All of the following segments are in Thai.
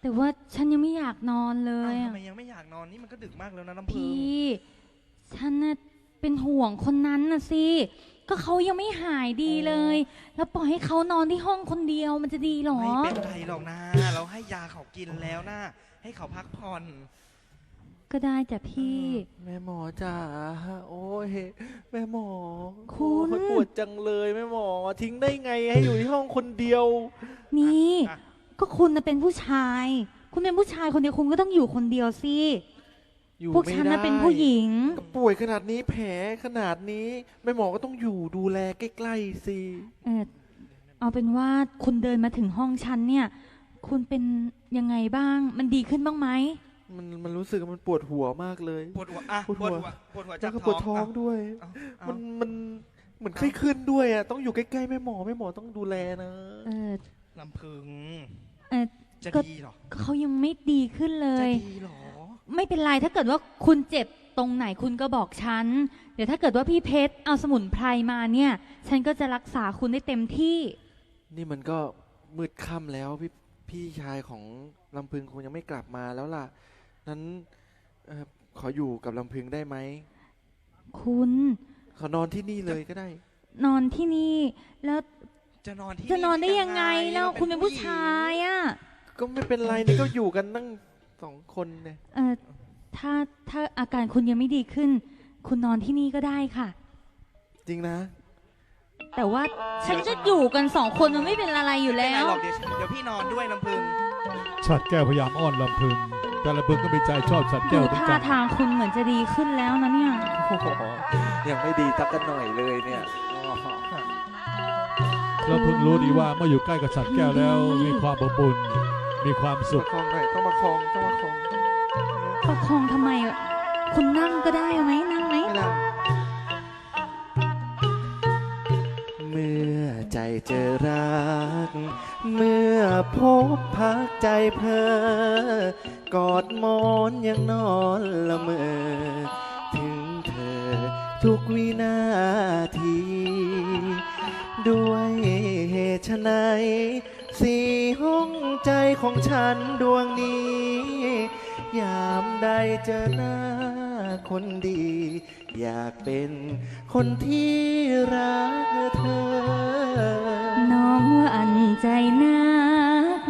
แต่ว่าฉันยังไม่อยากนอนเลอ้าวยอะทำไมยังไม่อยากนอนนี่มันก็ดึกมากแล้วนะน้ำพึ่งพี่ ฉันน่ะเป็นห่วงคนนั้นน่ะสิ ก็เขายังไม่หายดีเลย แล้วปล่อยให้เขานอนที่ห้องคนเดียวมันจะดีเหรอ ไม่เป็นไรหรอกนะเราให้ยาเขากินแล้วนะให้เขาพักผ่อน ก็ได้แต่พี่ แม่หมอจ๋าโอ้ยแม่หมอคุณ โอ้ยปวดจังเลยแม่หมอทิ้งได้ไงให้อยู่ที่ห้องคนเดียว นี่ อะ ก็คุณน่ะเป็นผู้ชาย คุณเป็นผู้ชายคนเดียวคุณก็ต้องอยู่คนเดียวสิ อยู่พวกไม่ฉันได้น่ะเป็นผู้หญิง ก็ป่วยขนาดนี้แผลขนาดนี้แม่หมอก็ต้องอยู่ดูแลใกล้ๆสิเออเอาเป็นว่าคุณเดินมาถึงห้องฉันเนี่ย คุณเป็นยังไงบ้าง มันดีขึ้นบ้างไหม มันมันรู้สึกว่ามันปวดหัวมากเลย ปวดหัวอะปวดปหัววดหัวปวดหัวแล้จาวกก็ปท้วอดงท้องด้วยเอาเอามันมันเหมือนไข้ขึ้นด้วยอะต้องอยู่ใกล้ๆแม่หมอแม่หมอต้องดูแลนะ เออลำพึง เออจะก็ดีเหรอเขายังไม่ดีขึ้นเลจะย ดีเหรอ ไม่เป็นไรถ้าเกิดว่าคุณเจ็บตรงไหนคุณก็บอกฉัน เดี๋ยวถ้าเกิดว่าพี่เพชรเอาสมุนไพรมาเนี่ย ฉันก็จะรักษาคุณได้เต็มที่ นี่มันก็มืดค่ำแล้วพี่พี่ชายของลำพึงคงยังไม่กลับมาแล้วล่ะ นั้นเอ่อขออยู่กับลำพึงได้ไหม คุณ ขอนอนที่นี่เลยก็ได้ นอนที่นี่แล้ว จะนอนที่จะนอนได้ยังไงแล้วราคุณเป็นผู้ชายอะ ก็ไม่เป็นไรนี่ก็อยู่กันตั้งสองคนเนี่ยเออถ้าถ้าอาการคุณยังไม่ดีขึ้น คุณนอนที่นี่ก็ได้ค่ะ จริงนะ แต่ว่าฉันจะอยู่กันสองคนมันไม่เป็นอะไรอยู่ไม่แล้เป็นไรวหรอกเดี๋ยวเดี๋ยวพี่นอนด้วยลำพึงฉัดแก้วพยายามอ้อนลำพึง แต่ลำพึงก็มีใจชอบฉัดแก้ดูวเหมือนท่ากันทางคุณเหมือนจะดีขึ้นแล้วนะเนี่ย โอ้โหยังไม่ดีสักกันหน่อยเลยเนี่ย อ๋อลำพึงรู้ดีว่าเมื่ออยู่ใกล้กับฉัดแก้วแล้วมีความอบอุ่นมีความสุปขระคองหน่อยต้องมาคองต้องมาคองประคองทำไมอะคุณนั่งก็ได้เอาไหมนั่งไหม ไม่ได้เมื่อใจเจอรัก เมื่อพบพักใจเพอกอดหมอนยังนอนละเมอ ถึงเธอทุกวินาที ด้วยเหตุไฉนสี่ห้องใจของฉันดวงนี้ ยามใดเจอหน้าคนดี อยากเป็นคนที่รักเธอ น้องอันใจนัก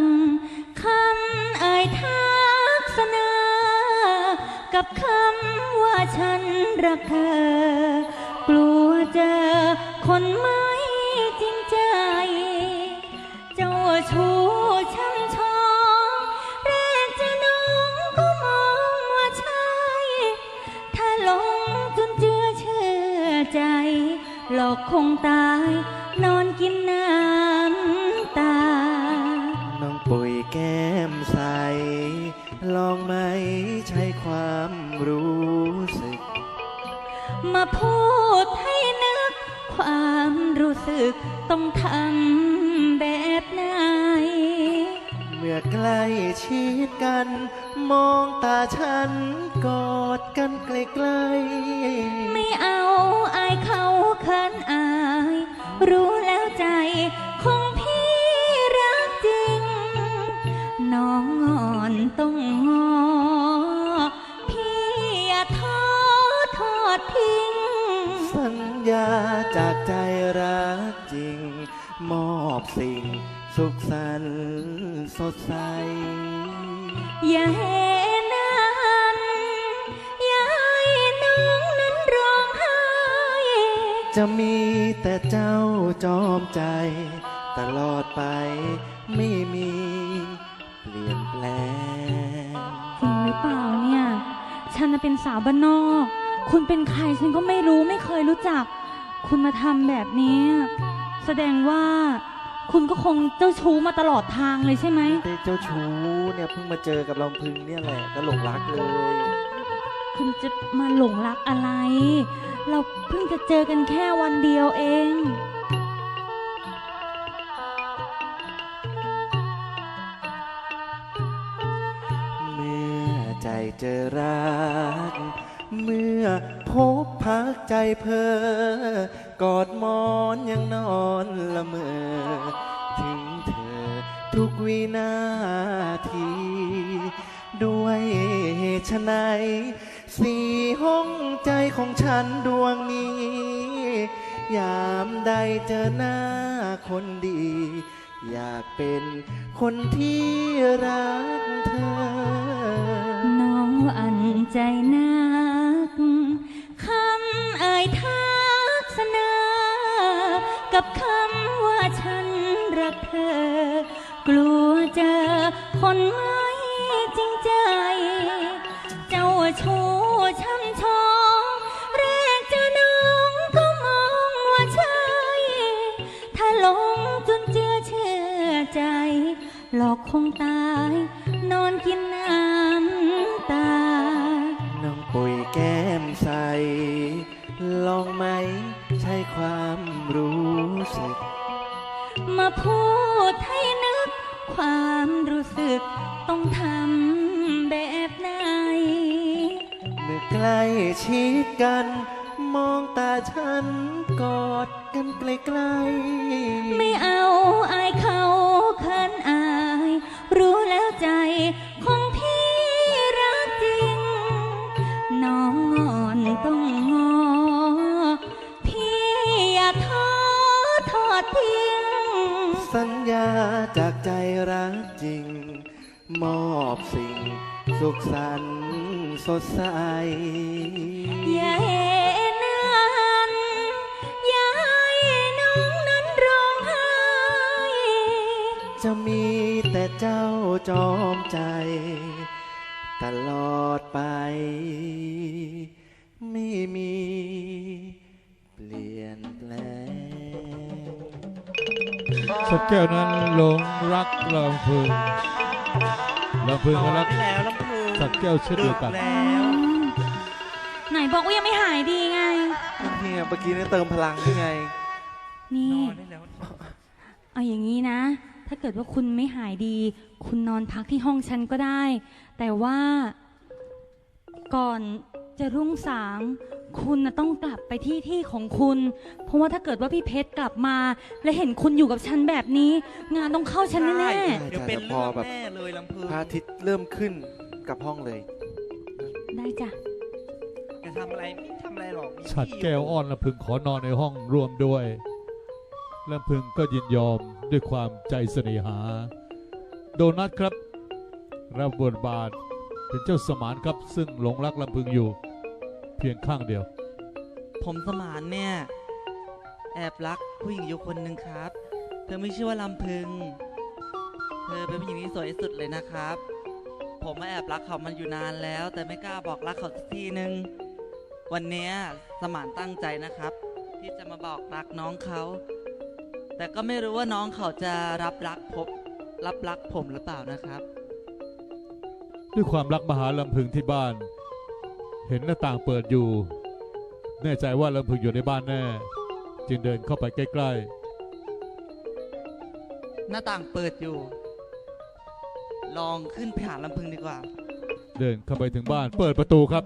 คำเอ่ยทักษณากับคำว่าฉันรักเธอ กลัวเจอคนม่จ แก้มใส ลองไหมใช้ความรู้สึก มาพูดให้นึก ความรู้สึกต้องทำแบบไหน เมื่อใกล้ชิดกัน มองตาฉันกอดกันใกล้ๆไม่เอาอายเขาเขินอาย รู้แล้วใจ จริง มอบสิ่งสุขสันต์สดใส อย่าเห็นนั้นอย่าให้น้องนั้นร้องไห้ จะมีแต่เจ้าจอมใจ ตลอดไปไม่มีเปลี่ยนแปลง จริงหรือเปล่าเนี่ย ฉันน่ะเป็นสาวบ้านนอก คุณเป็นใครฉันก็ไม่รู้ไม่เคยรู้จัก คุณมาทำแบบนี้ แสดงว่าคุณก็คงเจ้าชู้มาตลอดทางเลยใช่ไหม ได้เจ้าชู้เนี่ยเพิ่งมาเจอกับลำพึงเนี่ยแหละก็หลงรักเลย คุณจะมาหลงรักอะไร เราเพิ่งจะเจอกันแค่วันเดียวเอง เมื่อใจเจอรัก เมื่อพบ พักใจเพอกอดมอนยังนอนละเมอ ถึงเธอทุกวินาทีชะไหนสี่ห้องใจของฉันดวงนี้ ยามใดเจอหน้าคนดี อยากเป็นคนที่รักเธอ น้องอันใจนักคำ เอ่ยทักษณากับคำว่าฉันรักเธอ กลัวเจอคนไม่จริงใจ เจ้าชู้ช้ำชองแรกเจอน้องก็มองว่าใช่ ถ้าหลงจนเจือเชื่อใจ หลอกคงตาย นอนกิน มาพูดให้นึก ความรู้สึกต้องทำแบบไหน เมื่อใกล้ชิดกัน มองตาฉันกอดกันไกลๆไม่เอาอายเขา รักจริง มอบสิ่งสุขสันต์สดใส อย่าเห็นนั้นอย่าให้น้องนั้นร้องไห้ จะมีแต่เจ้าจอมใจ ตลอดไป ไม่มี สักแก้วนั้นหลงรักลำพึงลำพึงนอก็นรักได้แล้วลำพึงสัตว์แก้วเช่นเดียวกันดึแล้วไหนบอกว่ายังไม่หายดีไงเนี่ยเมื่อกี้นี่เติมพลังยังไง นี่ นอนได้แล้วเอาอย่างนี้นะ ถ้าเกิดว่าคุณไม่หายดี คุณนอนพักที่ห้องฉันก็ได้ แต่ว่า ก่อนจะรุ่งสาง คุณน่ะต้องกลับไปที่ที่ของคุณ เพราะว่าถ้าเกิดว่าพี่เพชรกลับมา และเห็นคุณอยู่กับฉันแบบนี้ งานต้องเข้าฉันแน่ใช่เดี๋ยวเป็นพอเรื่องแบบแน่เลยลำพึงพระอาทิตย์เริ่มขึ้นกับห้องเลยๆได้จ้ะจะทำอะไรไม่ทำอะไรหรอกมีฉัดพี่แก้วอ้อนลำพึงขอนอนในห้องร่วมด้วยลำพึงก็ยินยอมด้วยความใจเสน่หา โดนัทครับ รับบทบาทเป็นเจ้าสมานครับซึ่งหลงรักลำพึงอยู่ เพียงข้างเดียว ผมสมานเนี่ย แอบรักผู้หญิงอยู่คนหนึ่งครับ เธอไม่ชื่อว่าลำพึง เธอเป็นผู้หญิงที่สวยที่สุดเลยนะครับ ผมมาแอบรักเขามันอยู่นานแล้ว แต่ไม่กล้าบอกรักเขาสักทีนึง วันเนี้ยสมานตั้งใจนะครับ ที่จะมาบอกรักน้องเขา แต่ก็ไม่รู้ว่าน้องเขาจะรับรักผมรับรักผมหรือเปล่านะครับ ด้วยความรักมหาลำพึงที่บ้าน เห็นหน้าต่างเปิดอยู่ แน่ใจว่าลำพึงอยู่ในบ้านแน่ จึงเดินเข้าไปใกล้ หน้าต่างเปิดอยู่ ลองขึ้นไปหาลำพึงดีกว่า ๆ เดินเข้าไปถึงบ้าน เปิดประตูครับ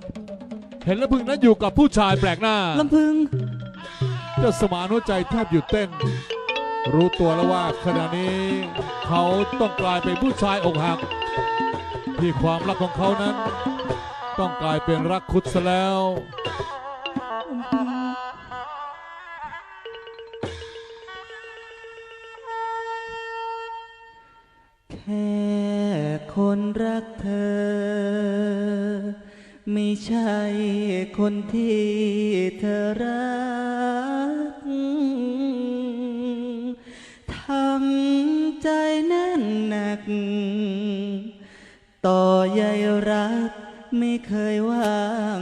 เห็นลำพึงนั้นอยู่กับผู้ชายแปลกหน้า ลำพึง เจ้าสมานหัวใจแทบหยุดเต้น รู้ตัวแล้วว่าขณะนี้เขาต้องกลายเป็นผู้ชายอกหัก ที่ความรักของเขานั้น ต้องกลายเป็นรักคุดซะแล้ว แค่คนรักเธอ ไม่ใช่คนที่เธอรัก ทำใจแน่นหนัก ต่อใยรัก ไม่เคยว่าง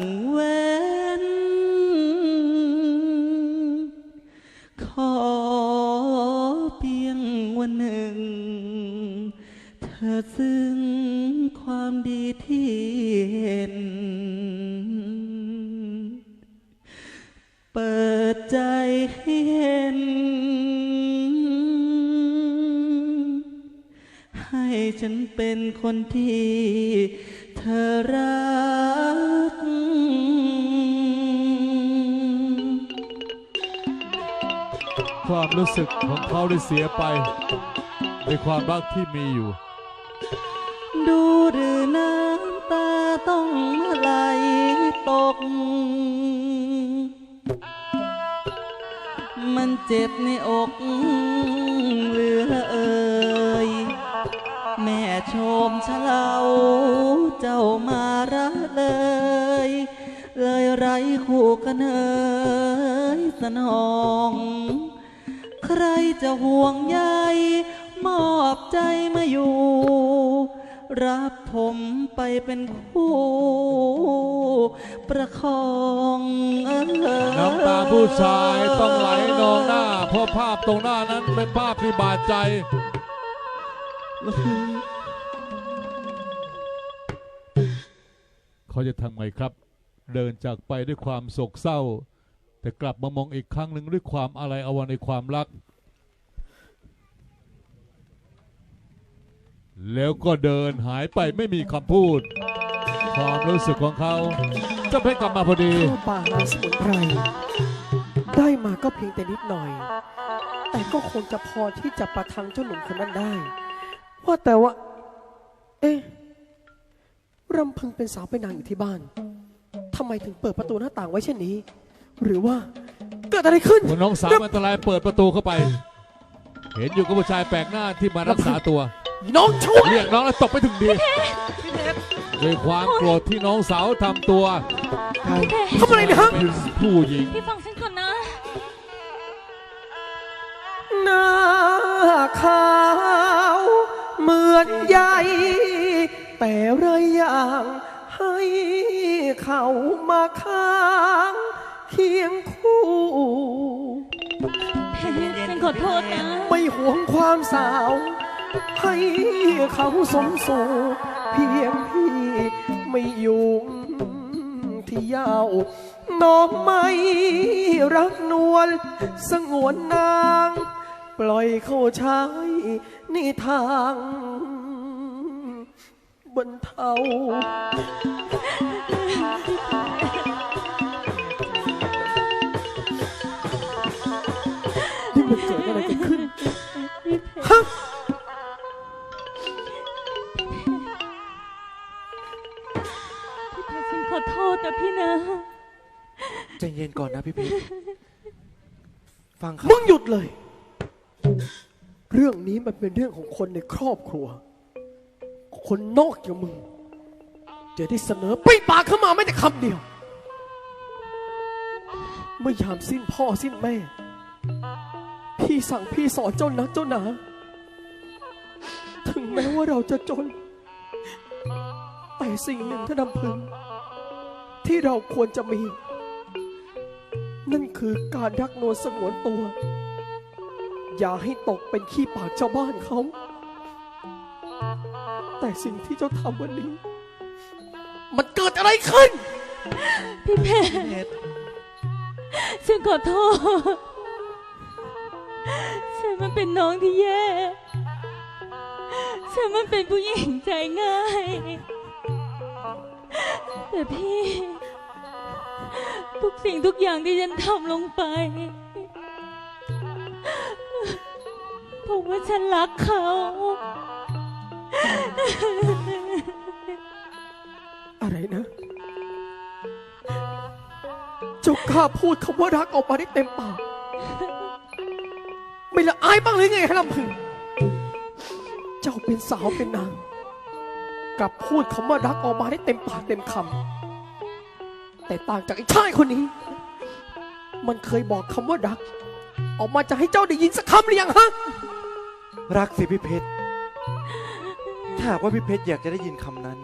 ให้ฉันเป็นคนที่เธอรัก ความรู้สึกของเขาได้เสียไปในความรักที่มีอยู่ ดูหรือน้ำตาต้องตก มันเจ็บในอก ชมเฉลาเจ้ามาระเลย เลยไรคู่กันเอยสนอง ใครจะห่วงใยมอบใจมาอยู่ รับผมไปเป็นคู่ ประคองเอ่ย น้ำตาผู้ชายต้องไหลนองหน้า เพราะภาพตรงหน้านั้นเป็นภาพที่บาดใจ เขาจะทำไงครับ เดินจากไปด้วยความโศกเศร้า แต่กลับมามองอีกครั้งหนึ่งด้วยความอะไรอาวในความรัก แล้วก็เดินหายไปไม่มีคำพูด ความรู้สึกของเขาจะเพชรกลับมาพอดีข้าวป่าหาสมุนไพรได้มาก็เพียงแต่นิดหน่อย แต่ก็คงจะพอที่จะประทังเจ้าหนุ่มคนนั้นได้ ว่าแต่ว่า เอ๊ะ รำพึงเป็นสาวเป็นนางอยู่ที่บ้านทำไมถึงเปิดประตูหน้าต่างไว้เช่นนี้ หรือว่าเกิดอะไรขึ้นคุณน้องสาวอันตรายเปิดประตูเข้าไป เห็นอยู่กับผู้ชายแปลกหน้าที่มารักษาตัว น้องชั่วเรียกน้องแล้วตบไปถึงดีด้วยความโกรธที่น้องสาวทำตัวทำอะไรเนี่ยฮะเป็นผู้หญิงพี่ฟังฉันก่อนนะหน้าขาวเหมือนใหญ่ แต่ไรอย่าง ให้เขามาค้างเคียงคู่ ฉันขอโทษนะ ไม่ห่วงความสาว ให้เขาสมสู่เพียงพี่ไม่อยู่ที่ยาวน้องไม่รักนวลสงวนนาง ปล่อยเขาใช้ในทาง บนเทานี่มันเกิดอะไรกันขึ้นฮะพี่เพชรฉันขอโทษนะพี่นะใจเย็นก่อนนะพี่เพชรฟังครับมึงหยุดเลย เรื่องนี้มันเป็นเรื่องของคนในครอบครัว คนนอกอย่างมึงจะได้เสนอปีปากเข้ามาไม่แต่คำเดียว เมื่อยามสิ้นพ่อสิ้นแม่ พี่สั่งพี่สอนเจ้านักเจ้าหนา ถึงแม้ว่าเราจะจน แต่สิ่งหนึ่งท่านำพึง ที่เราควรจะมี นั่นคือการรักนวลสงวนตัว อย่าให้ตกเป็นขี้ปากชาวบ้านเขา สิ่งที่เจ้าทำวันนี้ มันเกิดอะไรขึ้น พี่เพชรเพชรฉันขอโทษ ฉันมันเป็นน้องที่แย่ ฉันมันเป็นผู้หญิงใจง่าย แต่พี่ ทุกสิ่งทุกอย่างที่ฉันทำลงไปเพราะว่าฉันรักเขา อะไรนะ เจ้ากล้าพูดคำว่ารักออกมาได้เต็มปาก ไม่ละอายบ้างหรือไงฮะลำพึง เจ้าเป็นสาวเป็นนาง กลับพูดคำว่ารักออกมาได้เต็มปากเต็มคำ แต่ต่างจากไอ้ชายคนนี้ มันเคยบอกคำว่ารัก ออกมาจะให้เจ้าได้ยินสักคำหรือยังฮะ รักสิพี่เพชร ถ้าหากว่าพี่เพชรอยากจะได้ยินคำนั้น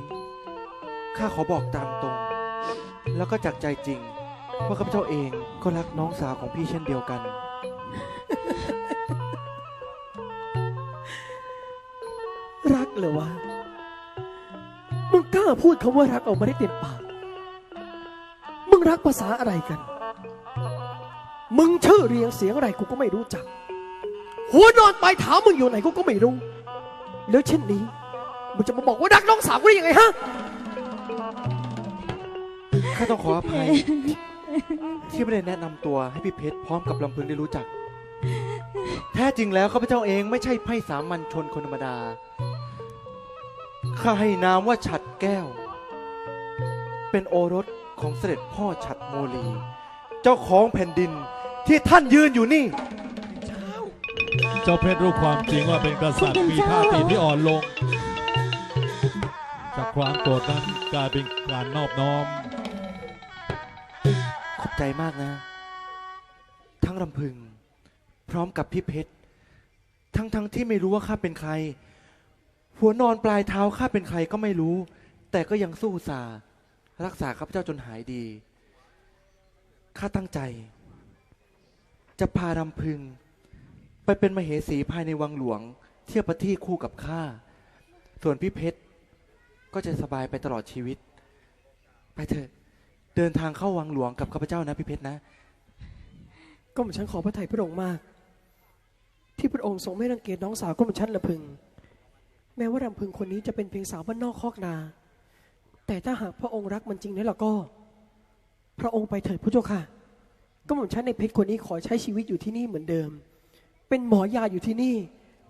ข้าขอบอกตามตรง แล้วก็จากใจจริง ว่าข้าพเจ้าเองก็รักน้องสาวของพี่เช่นเดียวกัน รักเหรอวะ มึงกล้าพูดคำว่ารักออกมาได้เต็มปาก มึงรักภาษาอะไรกัน มึงชื่อเรียงเสียงอะไรกูก็ไม่รู้จัก หัวนอนปลายเท้ามึงอยู่ไหนกูก็ไม่รู้ แล้วเช่นนี้ มึงจะมาบอกว่ารักน้องสาวกูได้ยังไงฮะ ข้าต้องขออภัย ที่ไม่ได้แนะนำตัวให้พี่เพชรพร้อมกับลำพึงได้รู้จัก แท้จริงแล้วข้าพเจ้าเองไม่ใช่ไพร่สามัญชนคนธรรมดา ข้าให้นามว่าฉัดแก้ว เป็นโอรสของเสด็จพ่อฉัดโมลี เจ้าของแผ่นดินที่ท่านยืนอยู่นี่ เจ้าเพชรรู้ความจริงว่าเป็นกษัตริย์มีท่าทีที่อ่อนลง ความโกรธนั้นกลายเป็นการนอบน้อม ขอบใจมากนะ ทั้งรำพึง พร้อมกับพี่เพชร ทั้งทั้งที่ไม่รู้ว่าข้าเป็นใคร หัวนอนปลายเท้าข้าเป็นใครก็ไม่รู้ แต่ก็ยังสู้สารักษาข้าพเจ้าจนหายดี ข้าตั้งใจ จะพารำพึง ไปเป็นมเหสีภายในวังหลวง เที่ยวประทีคู่กับข้า ส่วนพี่เพชร ก็จะสบายไปตลอดชีวิต ไปเถอะเดินทางเข้าวังหลวงกับข้าพเจ้านะพี่เพชรนะ ก็เหมือนฉันขอพระไทยพระองค์มาก ที่พระองค์ทรงไม่รังเกียจน้องสาวก็เหมือนฉันลำพึง แม้ว่ารำพึงคนนี้จะเป็นเพียงสาวบ้านนอกคอกนา แต่ถ้าหากพระองค์รักมันจริงแล้วล่ะก็ พระองค์ไปเถิดพระเจ้าค่ะ ก็เหมือนฉันในเพชรคนนี้ขอใช้ชีวิตอยู่ที่นี่เหมือนเดิม เป็นหมอยาอยู่ที่นี่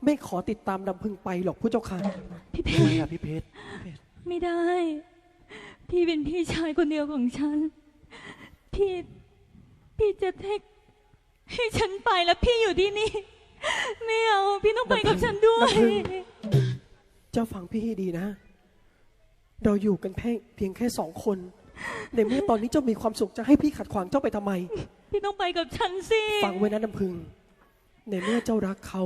ไม่ขอติดตามลำพึงไปหรอกพระเจ้าค่ะพี่เพทำไมชรล่ะพี่เพชร ไม่ได้ พี่เป็นพี่ชายคนเดียวของฉัน พี่พี่จะเทคให้ฉันไปแล้วพี่อยู่ที่นี่ ไม่เอา พี่ต้องไปกับฉันด้วยน้ำพึ่งเจ้าฟังพี่ให้ดีนะ เราอยู่กันแค่เพียงแค่สองคน ในเมื่อตอนนี้เจ้ามีความสุขจะให้พี่ขัดขวางเจ้าไปทำไม พี่ต้องไปกับฉันสิ ฟังไว้นะน้ำพึง ในเมื่อเจ้ารักเขา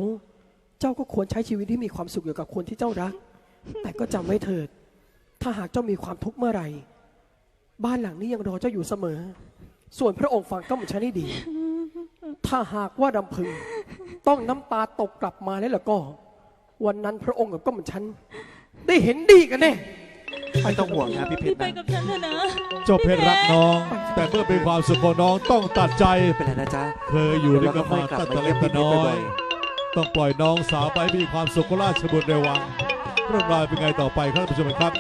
เจ้าก็ควรใช้ชีวิตที่มีความสุขอยู่กับคนที่เจ้ารัก แต่ก็จำไว้เถิด ถ้าหากเจ้ามีความทุกข์เมื่อไหร่ บ้านหลังนี้ยังรอเจ้าอยู่เสมอ ส่วนพระองค์ฟังก็เหมือนฉันให้ดี ถ้าหากว่าดำพึง ต้องน้ำตาตกกลับมาแล้วล่ะก็ วันนั้นพระองค์กับก็เหมือนฉัน ได้เห็นดีกันแน่ ไม่ต้องห่วงนะพี่เพชพี่รไปนะกับฉันเถอะนะเจ้าเพชรรักน้อง แต่เมื่อเป็นความสุขของน้องต้องตัดใจ ไม่เป็นไรนะจ๊ะเคยอยู่ด้วยกันมาเดี๋ยวเราก็ค่อยกลับตั้งแต่มาเยี่เล็ยกมแต่น้อพี่เพชรบ่ยอย ต้องปล่อยน้องสาวไปมีความสุขกับราชบุตรในวังเรื่องราวเป็นไงต่อไปครับท่านผู้ชมครับ